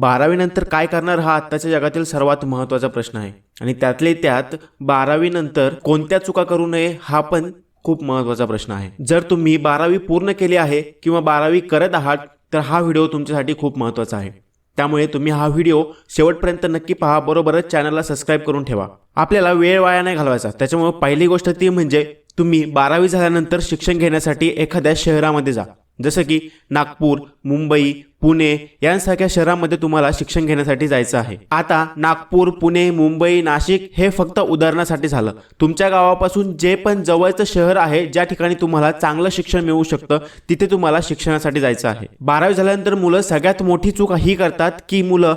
बारावीनंतर काय करणार हा आत्ताच्या जगातील सर्वात महत्त्वाचा प्रश्न आहे. आणि त्यातले त्यात बारावीनंतर कोणत्या चुका करू नये हा पण खूप महत्त्वाचा प्रश्न आहे. जर तुम्ही बारावी पूर्ण केली आहे किंवा बारावी करत आहात तर हा व्हिडिओ तुमच्यासाठी खूप महत्त्वाचा आहे. त्यामुळे तुम्ही हा व्हिडिओ शेवटपर्यंत नक्की पहा बरोबरच चॅनलला सबस्क्राईब करून ठेवा. आपल्याला वेळ वाया नाही घालवायचा त्याच्यामुळे पहिली गोष्ट ती म्हणजे तुम्ही बारावी झाल्यानंतर शिक्षण घेण्यासाठी एखाद्या शहरामध्ये जा. जसं की नागपूर मुंबई पुणे यांसारख्या शहरांमध्ये तुम्हाला शिक्षण घेण्यासाठी जायचं आहे. आता नागपूर पुणे मुंबई नाशिक हे फक्त उदाहरणासाठी झालं. तुमच्या गावापासून जे पण जवळचं शहर आहे ज्या ठिकाणी तुम्हाला चांगलं शिक्षण मिळू शकतं तिथे तुम्हाला शिक्षणासाठी जायचं आहे. बारावी झाल्यानंतर मुलं सगळ्यात मोठी चूक ही करतात की मुलं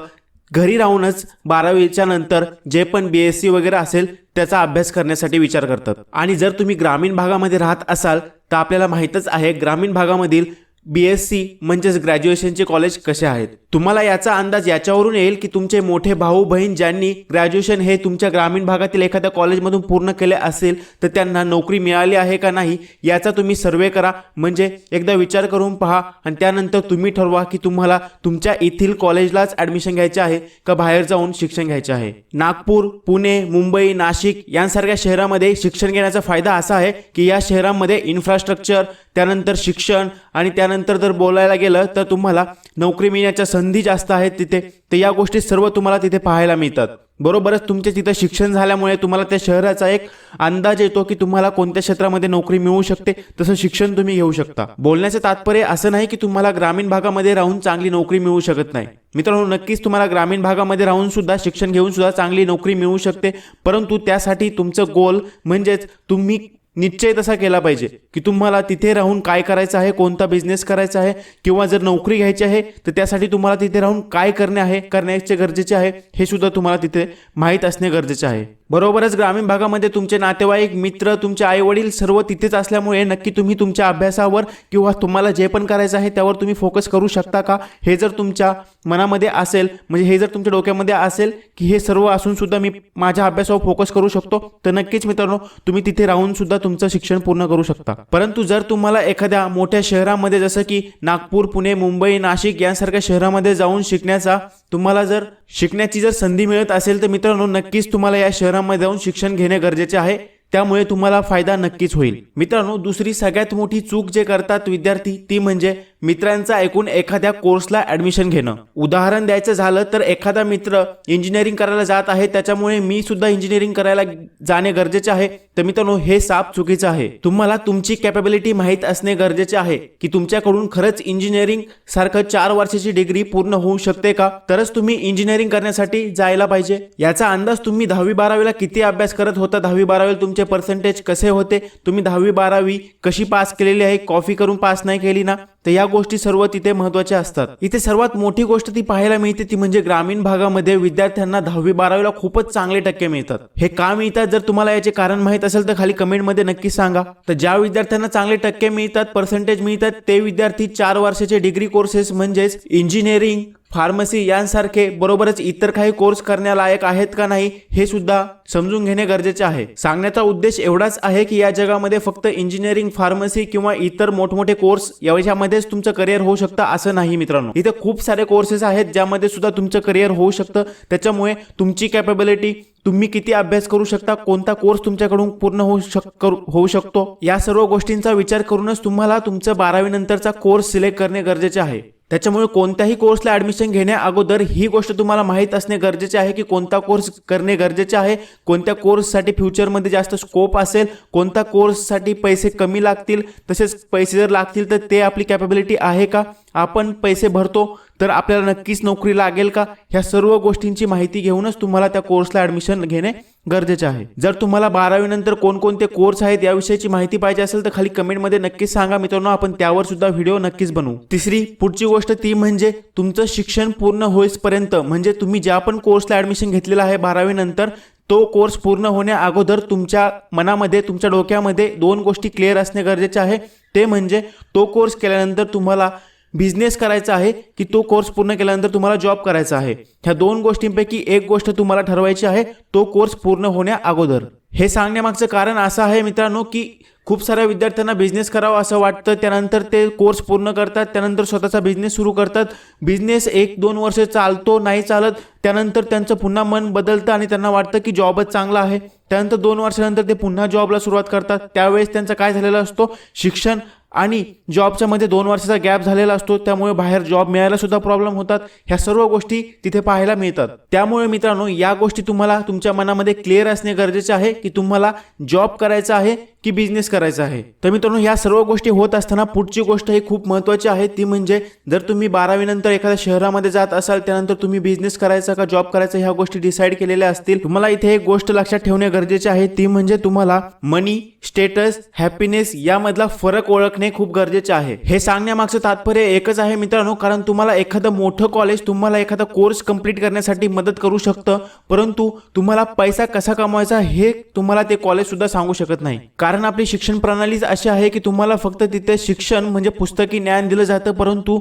घरी राहूनच बारावीच्या नंतर जे पण बी एस सी वगैरे असेल त्याचा अभ्यास करण्यासाठी विचार करतात. आणि जर तुम्ही ग्रामीण भागामध्ये राहत असाल तर आपल्याला माहीतच आहे ग्रामीण भागामधील बी एस सी म्हणजेच ग्रॅज्युएशनचे कॉलेज कसे आहेत? तुम्हाला याचा अंदाज याच्यावरून येईल की तुमचे मोठे भाऊ बहीण ज्यांनी ग्रॅज्युएशन हे तुमच्या ग्रामीण भागातील एखाद्या कॉलेजमधून पूर्ण केले असेल तर त्यांना नोकरी मिळाली आहे का नाही याचा तुम्ही सर्वे करा. म्हणजे एकदा विचार करून पहा आणि त्यानंतर तुम्ही ठरवा की तुम्हाला तुमच्या येथील कॉलेजलाच ॲडमिशन घ्यायचे आहे का बाहेर जाऊन शिक्षण घ्यायचे आहे. नागपूर पुणे मुंबई नाशिक यांसारख्या शहरामध्ये शिक्षण घेण्याचा फायदा असा आहे की या शहरांमध्ये इन्फ्रास्ट्रक्चर त्यानंतर शिक्षण आणि त्यानंतर जर बोलायला गेलं तर तुम्हाला नोकरी मिळण्याच्या संधी जास्त आहेत तिथे. तर या गोष्टी सर्व तुम्हाला तिथे पाहायला मिळतात. बरोबरच तुमचे तिथं शिक्षण झाल्यामुळे तुम्हाला त्या शहराचा एक अंदाज येतो की तुम्हाला कोणत्या क्षेत्रामध्ये नोकरी मिळू शकते तसं शिक्षण तुम्ही घेऊ शकता. बोलण्याचं तात्पर्य असं नाही की तुम्हाला ग्रामीण भागामध्ये राहून चांगली नोकरी मिळू शकत नाही. मित्रांनो नक्कीच तुम्हाला ग्रामीण भागामध्ये राहून सुद्धा शिक्षण घेऊन सुद्धा चांगली नोकरी मिळू शकते. परंतु त्यासाठी तुमचं गोल म्हणजेच तुम्ही निश्चय तसा केला पाहिजे की तुम्हाला तिथे राहून काय करायचं आहे कोणता बिझनेस करायचा आहे किंवा जर नोकरी घ्यायची आहे तर त्यासाठी तुम्हाला तिथे राहून काय करणे आहे करण्याचे गरजेचे आहे हे सुद्धा तुम्हाला तिथे माहीत असणे गरजेचे आहे. बरोबरच ग्रामीण भागामध्ये तुमचे नातेवाईक मित्र तुमचे आई वडील सर्व तिथेच असल्यामुळे नक्की तुम्ही तुमच्या अभ्यासावर किंवा तुम्हाला जे पण करायचं आहे त्यावर तुम्ही फोकस करू शकता का? हे जर तुमच्या मनामध्ये असेल म्हणजे हे जर तुमच्या डोक्यामध्ये असेल की हे सर्व असून सुद्धा मी माझ्या अभ्यासावर फोकस करू शकतो तर नक्कीच मित्रांनो तुम्ही तिथे राहून सुद्धा तुमचं शिक्षण पूर्ण करू शकता. परंतु जर तुम्हाला एखाद्या मोठ्या शहरामध्ये जसं की नागपूर पुणे मुंबई नाशिक यांसारख्या शहरामध्ये जाऊन शिकण्याचा तुम्हाला जर शिकण्याची जर संधी मिळत असेल तर मित्रांनो नक्कीच तुम्हाला या शहरामध्ये जाऊन शिक्षण घेणे गरजेचे आहे. त्यामुळे तुम्हाला फायदा नक्कीच होईल. मित्रांनो दुसरी सगळ्यात मोठी चूक जे करतात विद्यार्थी ती म्हणजे मित्रांचा ऐकून एखाद्या कोर्सला ऍडमिशन घेणं. उदाहरण द्यायचं झालं तर एखादा मित्र इंजिनिअरिंग करायला जात आहे त्याच्यामुळे मी सुद्धा इंजिनिअरिंग करायला जाणे गरजेचे आहे. तर मित्रांनो हे साप चुकीचं आहे. तुम्हाला तुमची कॅपेबिलिटी माहीत असणे गरजेचे आहे की तुमच्याकडून खरंच इंजिनिअरिंग सारखं चार वर्षाची डिग्री पूर्ण होऊ शकते का? तरच तुम्ही इंजिनिअरिंग करण्यासाठी जायला पाहिजे. याचा अंदाज तुम्ही दहावी बारावीला किती अभ्यास करत होता? दहावी बारावीला तुमचे पर्सेंटेज कसे होते? तुम्ही दहावी बारावी कशी पास केलेली आहे? कॉफी करून पास नाही केली ना? तर या गोष्टी सर्व तिथे महत्त्वाच्या असतात. इथे सर्वात मोठी गोष्ट ती पाहायला मिळते ती म्हणजे ग्रामीण भागामध्ये विद्यार्थ्यांना दहावी बारावीला खूपच चांगले टक्के मिळतात. हे का मिळतात जर तुम्हाला याचे कारण माहीत असेल तर खाली कमेंटमध्ये नक्की सांगा. तर ज्या विद्यार्थ्यांना चांगले टक्के मिळतात पर्सेंटेज मिळतात ते विद्यार्थी चार वर्षाचे डिग्री कोर्सेस म्हणजेच इंजिनिअरिंग फार्मसी यांसारखे बरोबरच इतर काही कोर्स करण्यालायक आहेत का नाही हे सुद्धा समजून घेणे गरजेचे आहे. सांगण्याचा उद्देश एवढाच आहे की या जगामध्ये फक्त इंजिनिअरिंग फार्मसी किंवा इतर मोठमोठे कोर्स याच्यामध्ये याच्यामध्येच तुमचं करिअर होऊ शकतं असं नाही मित्रांनो. इथे खूप सारे कोर्सेस आहेत ज्यामध्ये सुद्धा तुमचं करिअर होऊ शकतं. त्याच्यामुळे तुमची कॅपेबिलिटी तुम्ही किती अभ्यास करू शकता कोणता कोर्स तुमच्याकडून पूर्ण होऊ शक करू- होऊ शकतो या सर्व गोष्टींचा विचार करूनच तुम्हाला तुमचं बारावी नंतरचा कोर्स सिलेक्ट करणे गरजेचे आहे. त्याच्यामुळे कोणत्याही कोर्सला ॲडमिशन घेण्या अगोदर ही गोष्ट तुम्हाला माहीत असणे गरजेचे आहे की कोणता कोर्स करणे गरजेचे आहे कोणत्या कोर्ससाठी फ्युचरमध्ये जास्त स्कोप असेल कोणत्या कोर्ससाठी पैसे कमी लागतील तसेच पैसे जर लागतील तर ते आपली कॅपेबिलिटी आहे का? आपण पैसे भरतो तर आपल्याला नक्कीच नोकरी लागेल का? ह्या सर्व गोष्टींची माहिती घेऊनच तुम्हाला त्या कोर्सला ऍडमिशन घेणे गरजेचे आहे. जर तुम्हाला बारावी नंतर कोणकोणते कोर्स आहेत याविषयीची माहिती पाहिजे असेल तर खाली कमेंटमध्ये नक्कीच सांगा. मित्रांनो आपण त्यावर सुद्धा व्हिडिओ नक्कीच बनवू. तिसरी पुढची गोष्ट ती म्हणजे तुमचं शिक्षण पूर्ण होईपर्यंत म्हणजे तुम्ही ज्या पण कोर्सला ऍडमिशन घेतलेलं आहे बारावी नंतर तो कोर्स पूर्ण होण्या अगोदर तुमच्या मनामध्ये तुमच्या डोक्यामध्ये दोन गोष्टी क्लिअर असणे गरजेचे आहे. ते म्हणजे तो कोर्स केल्यानंतर तुम्हाला बिझनेस करायचा आहे की तो कोर्स पूर्ण केल्यानंतर तुम्हाला जॉब करायचा आहे. ह्या दोन गोष्टींपैकी एक गोष्ट तुम्हाला ठरवायची आहे तो कोर्स पूर्ण होण्या अगोदर. हे सांगण्यामागचं कारण असं आहे मित्रांनो की खूप साऱ्या विद्यार्थ्यांना बिझनेस करावा असं वाटतं त्यानंतर ते कोर्स पूर्ण करतात त्यानंतर स्वतःचा बिझनेस सुरू करतात. बिझनेस एक दोन वर्ष चालतो नाही चालत त्यानंतर त्यांचं पुन्हा मन बदलतं आणि त्यांना वाटतं की जॉबच चांगला आहे. त्यानंतर दोन वर्षानंतर ते पुन्हा जॉबला सुरुवात करतात. त्यावेळेस त्यांचा काय झालेला असतो? शिक्षण आणि जॉबच्या मध्ये दोन वर्षाचा गॅप झालेला असतो त्यामुळे बाहेर जॉब मिळायला सुद्धा प्रॉब्लेम होतात. ह्या सर्व गोष्टी तिथे पाहायला मिळतात. त्यामुळे मित्रांनो या गोष्टी तुम्हाला तुमच्या मनामध्ये क्लिअर असणे गरजेचे आहे की तुम्हाला जॉब करायचा आहे की बिझनेस करायचा आहे. तर मित्रांनो या सर्व गोष्टी होत असताना पुढची गोष्ट ही खूप महत्त्वाची आहे. ती म्हणजे जर तुम्ही बारावीनंतर एखाद्या शहरामध्ये जात असाल त्यानंतर तुम्ही बिझनेस करायचा का जॉब करायचा ह्या गोष्टी डिसाईड केलेल्या असतील. तुम्हाला इथे एक गोष्ट लक्षात ठेवणे गरजेचे आहे. ती म्हणजे तुम्हाला मनी स्टेटस हॅपीनेस यामधला फरक ओळखणे खूप गरजेचे आहे. हे सांगण्यामागचं तात्पर्य एकच आहे मित्रांनो कारण तुम्हाला एखादं मोठं कॉलेज तुम्हाला एखादा कोर्स कंप्लीट करण्यासाठी मदत करू शकतं. परंतु तुम्हाला पैसा कसा कमवायचा हे तुम्हाला ते कॉलेज सुद्धा सांगू शकत नाही. कारण आपली शिक्षण प्रणालीच अशी आहे की तुम्हाला फक्त तिथे शिक्षण म्हणजे पुस्तकी ज्ञान दिलं जातं परंतु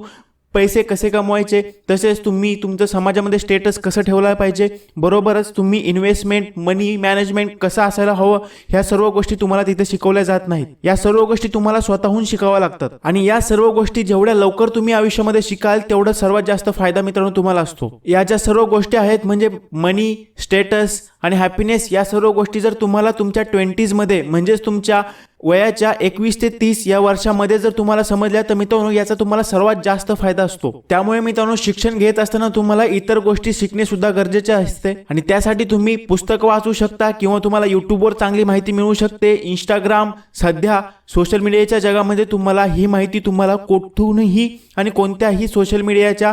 पैसे कसे कमवायचे तसेच तुम्ही तुमचं समाजामध्ये स्टेटस कसं ठेवला पाहिजे बरोबरच तुम्ही इन्व्हेस्टमेंट मनी मॅनेजमेंट कसं असायला हवं ह्या सर्व गोष्टी तुम्हाला तिथे शिकवल्या जात नाहीत. या सर्व गोष्टी तुम्हाला स्वतःहून शिकाव्या लागतात. आणि या सर्व गोष्टी जेवढ्या लवकर तुम्ही आयुष्यामध्ये शिकाल तेवढा सर्वात जास्त फायदा मित्रांनो तुम्हाला असतो. या ज्या सर्व गोष्टी आहेत म्हणजे मनी स्टेटस आणि हॅपीनेस या सर्व गोष्टी जर तुम्हाला तुमच्या ट्वेंटीजमध्ये म्हणजेच तुमच्या वयाच्या एकवीस ते तीस या वर्षामध्ये जर तुम्हाला समजल्या तर मित्रांनो याचा तुम्हाला सर्वात जास्त फायदा असतो. त्यामुळे मित्रांनो शिक्षण घेत असताना तुम्हाला इतर गोष्टी शिकणे सुद्धा गरजेचे असते. आणि त्यासाठी तुम्ही पुस्तकं वाचू शकता किंवा तुम्हाला युट्यूबवर चांगली माहिती मिळू शकते. इंस्टाग्राम सध्या सोशल मीडियाच्या जगामध्ये तुम्हाला ही माहिती तुम्हाला कुठूनही आणि कोणत्याही सोशल मीडियाच्या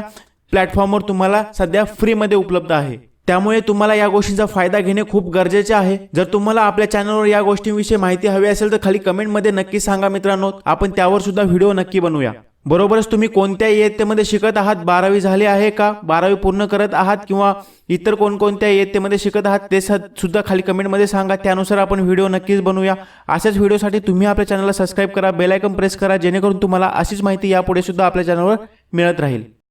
प्लॅटफॉर्मवर तुम्हाला सध्या फ्रीमध्ये उपलब्ध आहे. त्यामुळे तुम्हाला या गोष्टींचा फायदा घेणे खूप गरजेचे आहे. जर तुम्हाला आपल्या चॅनलवर या गोष्टींविषयी माहिती हवी असेल तर खाली कमेंटमध्ये नक्की सांगा मित्रांनो. आपण त्यावर सुद्धा व्हिडिओ नक्की बनवूया. बरोबरच तुम्ही कोणत्या इयत्तेमध्ये शिकत आहात बारावी झाली आहे का बारावी पूर्ण करत आहात किंवा इतर कोणकोणत्या इयत्तेमध्ये शिकत आहात ते स- सुद्धा खाली कमेंटमध्ये सांगा. त्यानुसार आपण व्हिडिओ नक्कीच बनवूया. अशाच व्हिडिओसाठी तुम्ही आपल्या चॅनलला सबस्क्राईब करा बेलायकन प्रेस करा जेणेकरून तुम्हाला अशीच माहिती यापुढे सुद्धा आपल्या चॅनलवर मिळत राहील.